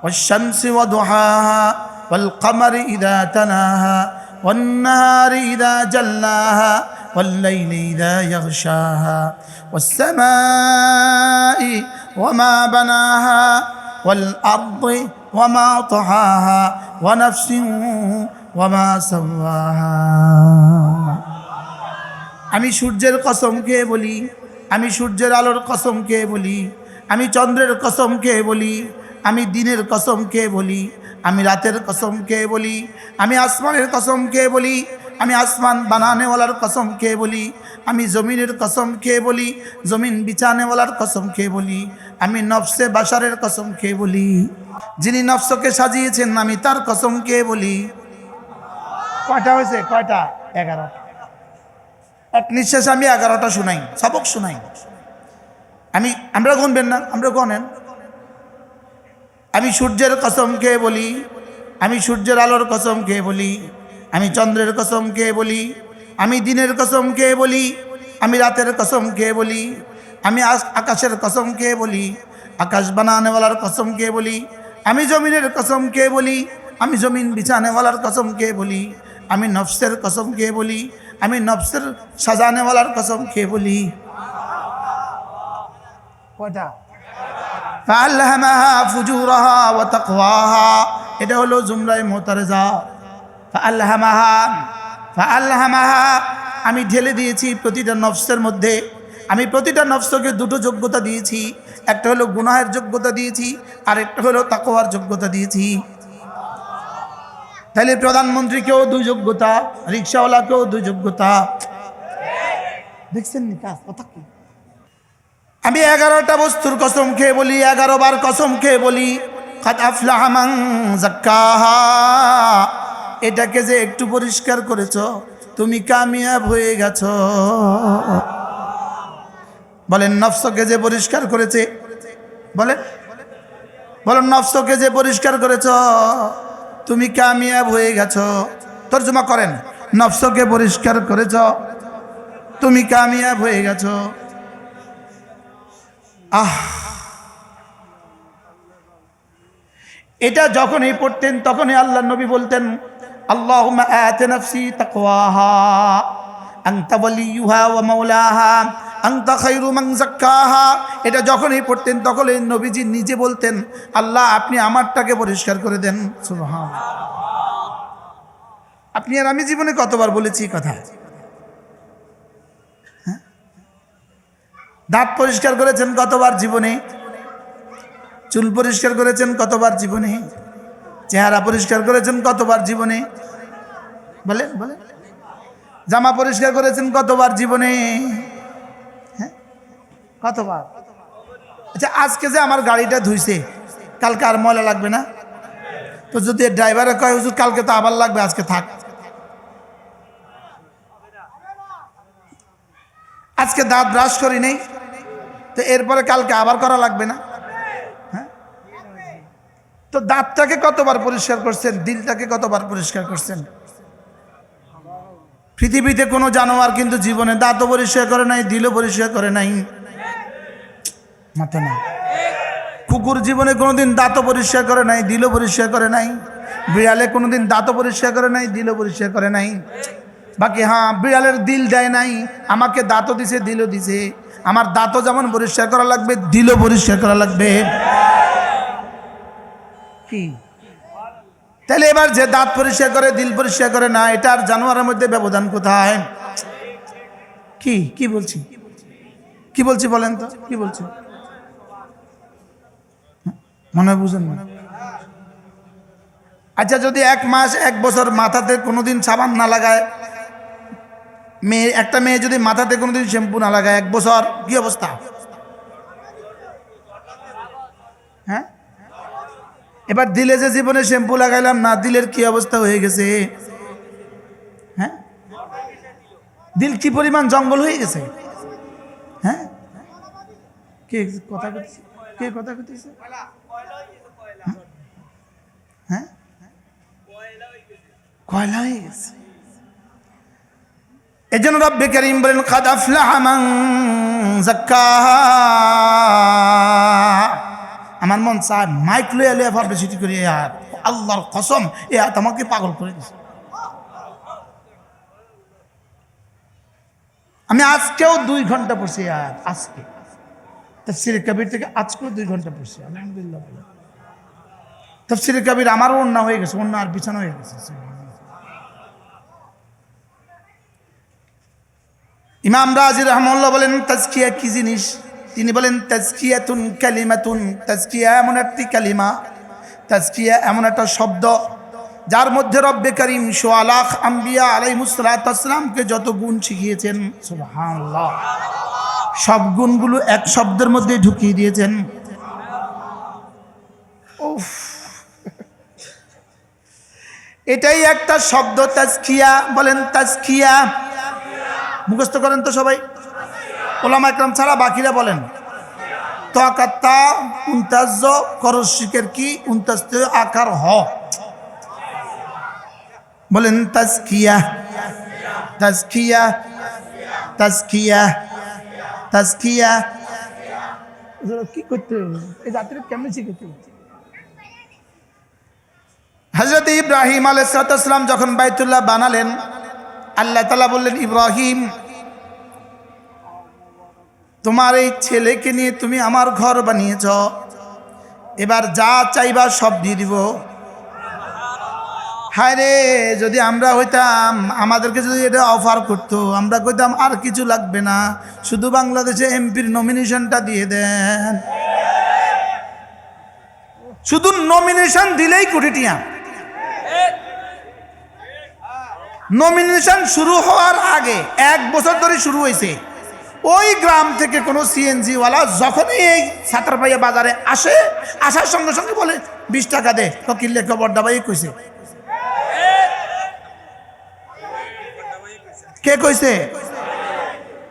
والشمس وضحاها والقمر إذا تلاها والنهار إذا جلاها والليل إذا يغشاها والسماء وما بناها والأرض وما طحاها ونفس وما سواها আমি সূর্যের কসম খেয়ে বলি আমি সূর্যের আলোর কসম খেয়ে বলি আমি চন্দ্রের কসম খেয়ে বলি আমি দিনের কসম খেয়ে বলি, আমি রাতের কসম খেয়ে বলি, আমি আসমানের কসম খেয়ে বলি, আমি আসমান বানানেওয়ালার কসম খেয়ে বলি, আমি জমিনের কসম খেয়ে বলি, জমিন বিছানেওয়ালার কসম খেয়ে বলি, আমি নফসে বাসারের কসম খেয়ে বলি। যিনি নফসকে সাজিয়েছেন, আমি তার কসম খেয়ে বলি। কয়টা হয়েছে? কয়টা? এগারো এক নিঃশ্বাসে আমি এগারোটা শুনাই, সবক শুনাই। আমি, আমরা গুনবেন না, আমরা গনেন। আমি সূর্যের কসম খেয়ে বলি আমি সূর্যের আলোর কসম খেয়ে বলি আমি চন্দ্রের কসম খেয়ে বলি আমি দিনের কসম খেয়ে বলি আমি রাতের কসম খেয়ে বলি আমি আকাশের কসম খেয়ে বলি আকাশ বানানেওয়ালার কসম খেয়ে বলি আমি জমিনের কসম খেয়ে বলি আমি জমিন বিছানেওয়ালার কসম খেয়ে বলি আমি নফসের কসম খেয়ে বলি আমি নফসের সাজানেওয়ালার কসম খেয়ে বলি ফুজুরাহা এটা হলো জুমরায় মোতারেজা। আমি ঢেলে দিয়েছি প্রতিটা নফসের মধ্যে। আমি প্রতিটা নফসকে দুটো যোগ্যতা দিয়েছি। একটা হলো গুনাহের যোগ্যতা দিয়েছি, আর একটা হলো তাকওয়ার যোগ্যতা দিয়েছি। তাহলে প্রধানমন্ত্রীকেও দুই যোগ্যতা, রিক্সাওয়ালাকেও দুই যোগ্যতা। দেখছেন নি কাজ? কথা কি? আমি এগারোটা বস্তুর কসম খেয়ে বলি, এগারো বার কসম খেয়ে বলি। এটাকে যে একটু পরিষ্কার করেছ, তুমি কামিয়াব হয়ে গেছ। বলেন, নফসকে যে পরিষ্কার করেছে, বলেন বলেন, নফসকে যে পরিষ্কার করেছ, তুমি কামিয়াব হয়ে গেছ। তর্জমা করেন, নফসকে পরিষ্কার করেছ, তুমি কামিয়াব হয়ে গেছো। এটা যখনই পড়তেন, তখনই আল্লাহ নবী বলতেন আল্লাহ নফসি তাকওয়াহা, আনতা ওয়ালিয়ুহা ওয়া মাওলাহা, আনতা খায়রু মান যাক্কাহা। এটা যখনই পড়তেন, তখনই নবীজি নিজে বলতেন, আল্লাহ, আপনি আমারটাকে পরিষ্কার করে দেন। সুবহান আপনি আর আমি জীবনে কতবার বলেছি কথা? দাঁত পরিষ্কার করেছেন কতবার জীবনে? চুল পরিষ্কার করেছেন কতবার জীবনে? চেহারা পরিষ্কার করেছেন কতবার জীবনে? বলেন বলেন। জামা পরিষ্কার করেছেন কতবার জীবনে? হ্যাঁ? কতবার? আচ্ছা আজকে যে আমার গাড়িটা ধুইছে, কালকে আর ময়লা লাগবে না? তো যদি ড্রাইভারে কয়, হুজুর, কালকে তো আবার লাগবে, আজকে থাক। আজকে দাঁত ব্রাশ করি নেই। তো এরপরে কালকে আবার করা লাগবে না? হ্যাঁ? তো দাঁতটাকে কতবার পরিষ্কার করছেন? দিলটাকে কতবার পরিষ্কার করছেন? পৃথিবীতে কোনো জানোয়ার কিন্তু জীবনে দাঁতও পরিষ্কার করে নাই, দিলও পরিষ্কার করে নাই। মাথা না। কুকুর জীবনে কোনোদিন দাঁতও পরিষ্কার করে নাই, দিলও পরিষ্কার করে নাই। বিড়ালে কোনোদিন দাঁতও পরিষ্কার করে নাই, দিলও পরিষ্কার করে নাই। বাকি হ্যাঁ বিড়ালের দিল দেয় নাই, আমাকে দাঁতও দিছে, দিলও দিছে। আমার দাঁতও যেমন পরিষ্কার করা লাগবে দিলও পরিষ্কার করা লাগবে। কি? তাহলে এবার যে দাঁত পরিষ্কার করে দিল পরিষ্কার করে না এটা আর জানোয়ারের মধ্যে ব্যবধান কোথায়? কি? কি বলছি? কি বলছি বলেন তো? কি বলছি? মনে বুঝেন না। আচ্ছা যদি এক মাস এক বছর মাথাতে কোনোদিন সাবান না লাগায় মেয়ে, একটা মেয়ে যদি মাথাতে কোনোদিন শ্যাম্পু না লাগায়, এক বছর, কি অবস্থা? হ্যাঁ? এবার দিলে যে জীবনে শ্যাম্পু লাগাইলাম, না দিলের কি অবস্থা হয়ে গেছে? হ্যাঁ? দিল কি পরিমাণ জঙ্গল হয়ে গেছে? হ্যাঁ? কে কথা কে কথা কইতেছে? হ্যাঁ? কয়লা হয়ে গেছে। এই জন্য রব্বে করিম বলেন, কাদ আফলাহা মান আমার মন চায় মাইক লইয়া লইয়া পাবলিসিটি করি আর আল্লাহর কসম, এ আর আমাকে পাগল করে দিছে। আমি আজকেও দুই ঘণ্টা পড়ছি আর আজকে। তফসির কবির থেকে আজকেও দুই ঘণ্টা পড়ছি, আলহামদুলিল্লাহ তফসির কবির আমারও অন্য হয়ে গেছে অন্য আর বিছানো হয়ে গেছে ইমাম রাজি রহমল্লা বলেন, তাজকিয়া কি জিনিস? তিনি বলেন, তাজকিয়াতুন কালিমাতুন। তাজকিয়া এমন একটি কালিমা। তাজকিয়া এমন একটা শব্দ যার মধ্যে রব্বে করিম সোয়ালাখ আম্বিয়া আলাই আলাইমুসালামকে যত গুণ শিখিয়েছেন সব গুণগুলো এক শব্দের মধ্যে ঢুকিয়ে দিয়েছেন। এটাই একটা শব্দ, তাজকিয়া। বলেন, তাজকিয়া মুখস্থ করেন তো সবাই। ওলামা একরাম ছাড়া বাকিরা বলেন। তকাত্তা উনতাজ করশিকের কি? উনতাজ আকার হ। বলেন, তাজকিয়া। তাজকিয়া। তাজকিয়া। তাজকিয়া। কি করতে? এই জাতির হজরত ইব্রাহিম আলাইসালাম যখন বাইতুল্লাহ বানালেন আল্লাহ তালা বললেন, ইব্রাহিম, তোমার এই ছেলেকে নিয়ে তুমি আমার ঘর বানিয়েছ। এবার যা চাইবা সব দিয়ে দিব। হায় রে, যদি আমরা হইতাম, আমাদেরকে যদি এটা অফার করতো, আমরা কইতাম, আর কিছু লাগবে না, শুধু বাংলাদেশে এমপির নমিনেশনটা দিয়ে দেন। শুধু নমিনেশন দিলেই কোটি নমিনেশন শুরু হওয়ার আগে এক বছর ধরে শুরু হয়েছে। ওই গ্রাম থেকে কোনো সিএনজিওয়ালা যখনই এই সাঁতারপাইয়া বাজারে আসে, আসার সঙ্গে সঙ্গে বলে, বিশ টাকা দে। ফকির লেখ বড্ডাবাই কইছে। কে কইছে?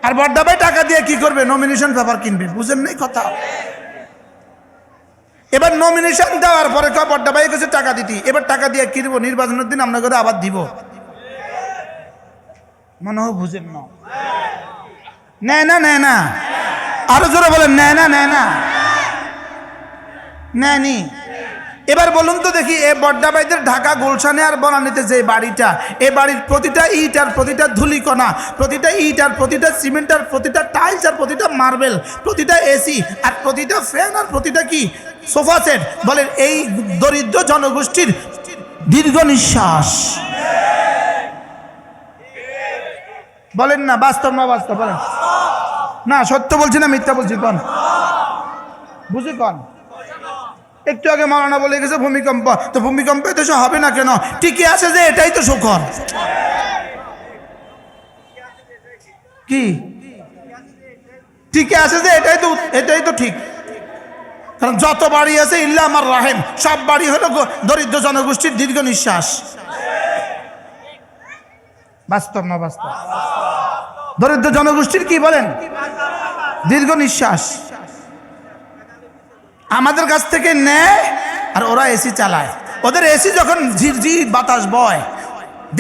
আর বড্ডাবাই টাকা দিয়ে কি করবে? নমিনেশন পেপার কিনবে। বুঝেন নাই কথা। এবার নমিনেশন দেওয়ার পরে বড্ডাবাই কইছে টাকা দিতি। এবার টাকা দিয়ে কিনবো নির্বাচনের দিন করে আবার দিব। মনে হয় বুঝেন না। নেয় না নেয় না আরও জোরে বলেন নেয় না নেয় না নেয়নি এবার বলুন তো দেখি, এ বড্ডাবাইদের ঢাকা গুলশানে আর বনানীতে যে বাড়িটা, এ বাড়ির প্রতিটা ইট আর প্রতিটা ধুলিকণা, প্রতিটা ইট আর প্রতিটা সিমেন্ট আর প্রতিটা টাইলস আর প্রতিটা মার্বেল, প্রতিটা এসি আর প্রতিটা ফ্যান আর প্রতিটা কি? Sofa set. বলেন, এই দরিদ্র জনগোষ্ঠীর দীর্ঘ নিঃশ্বাস। বলেন না, বাস্তব না বাস্তব, বলেন। না, সত্য বলছি না মিথ্যা বলছি, কন? বুঝি কন? একটু আগে মারানা বলে গেছে, ভূমিকম্প, তো ভূমিকম্পে তো হবে না কেন? টিকে আছে যে এটাই তো সুখর। কি? টিকে আছে যে এটাই তো এটাই তো ঠিক। কারণ যত বাড়ি আছে, ইল্লা আমার রাহেম, সব বাড়ি হলো দরিদ্র জনগোষ্ঠীর দীর্ঘ নিঃশ্বাস। বাস্তব না বাস্তব? দরিদ্র জনগোষ্ঠীর কি বলেন? দীর্ঘ নিঃশ্বাস। আমাদের কাছ থেকে নেয় আর ওরা এসি চালায়। ওদের এসি যখন ঝিরঝির বাতাস বয়,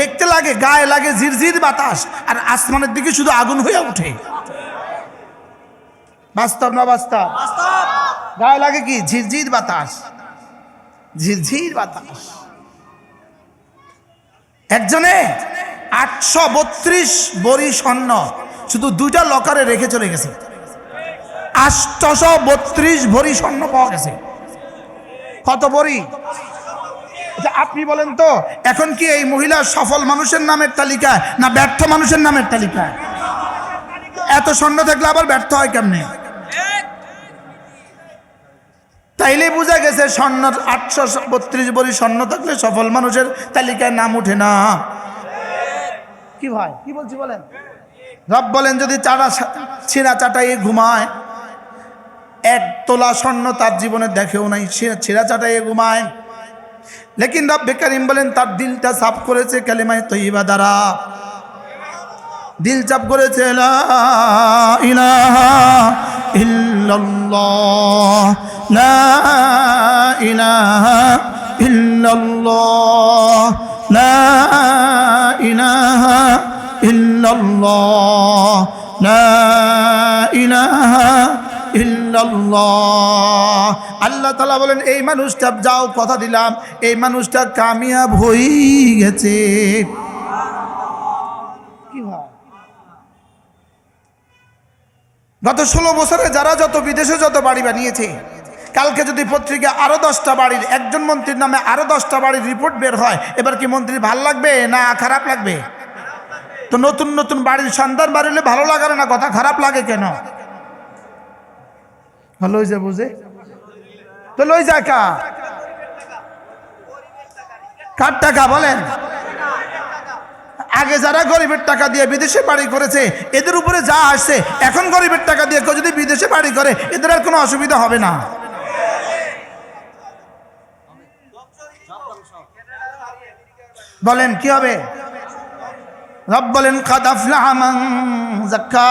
দেখতে লাগে, গায়ে লাগে ঝিরঝির বাতাস, আর আসমানের দিকে শুধু আগুন হয়ে ওঠে। বাস্তব না বাস্তব? গায়ে লাগে কি? ঝিরঝির বাতাস। ঝিরঝির বাতাস। একজনে আটশো বত্রিশ বড়ি স্বর্ণ। শুধু দুইটা লকারে রেখে চলে গেছে। আটশো বত্রিশ ভরি স্বর্ণ পাওয়া গেছে। কত বড়ি আচ্ছা, আপনি বলেন তো এখন কি এই মহিলা সফল মানুষের নামের তালিকায় না ব্যর্থ মানুষের নামের তালিকায় এত স্বর্ণ থাকলে আবার ব্যর্থ হয় কেমনে? তাইলে বোঝা গেছে স্বর্ণ আটশো বত্রিশ বড়ি স্বর্ণ থাকলে সফল মানুষের তালিকায় নাম উঠে না। কি ভাই? কি বলছি বলেন? রব বলেন, যদি চারা ছিঁড়া চাটাইয়ে ঘুমায়, এক তোলা স্বর্ণ তার জীবনে দেখেও নাই, ছিঁড়া- চাটাইয়ে ঘুমায়। লেকিন রব বেকারিম বলেন, তার দিলটা সাফ করেছে কালিমায় তৈবা দ্বারা। দিল চাপ করেছে ইল্লাল্লাহ। ইল্লাল্লাহ লা ইলাহা ইল্লাল্লাহ ইল্লাল্লাহ আল্লাহ তালা বলেন, এই মানুষটা, যাও কথা দিলাম, এই মানুষটা কামিয়াব হয়ে গেছে। গত ষোলো বছরে যারা যত বিদেশে যত বাড়ি বানিয়েছে কালকে যদি পত্রিকা আরও দশটা বাড়ির, একজন মন্ত্রীর নামে আরও দশটা বাড়ির রিপোর্ট বের হয়, এবার কি মন্ত্রী ভালো লাগবে না খারাপ লাগবে? তো নতুন নতুন বাড়ির সন্তান বাড়িলে ভালো লাগে না, কথা খারাপ লাগে কেন? লই যা বুঝে। তো লই যা কা। কার টাকা বলেন? আগে যারা গরিবের টাকা দিয়ে বিদেশে বাড়ি করেছে, এদের উপরে যা আসছে, এখন গরিবের টাকা দিয়ে কেউ যদি বিদেশে বাড়ি করে, এদের আর কোনো অসুবিধা হবে না। বলেন কি হবে? রব বলেন জাক্কা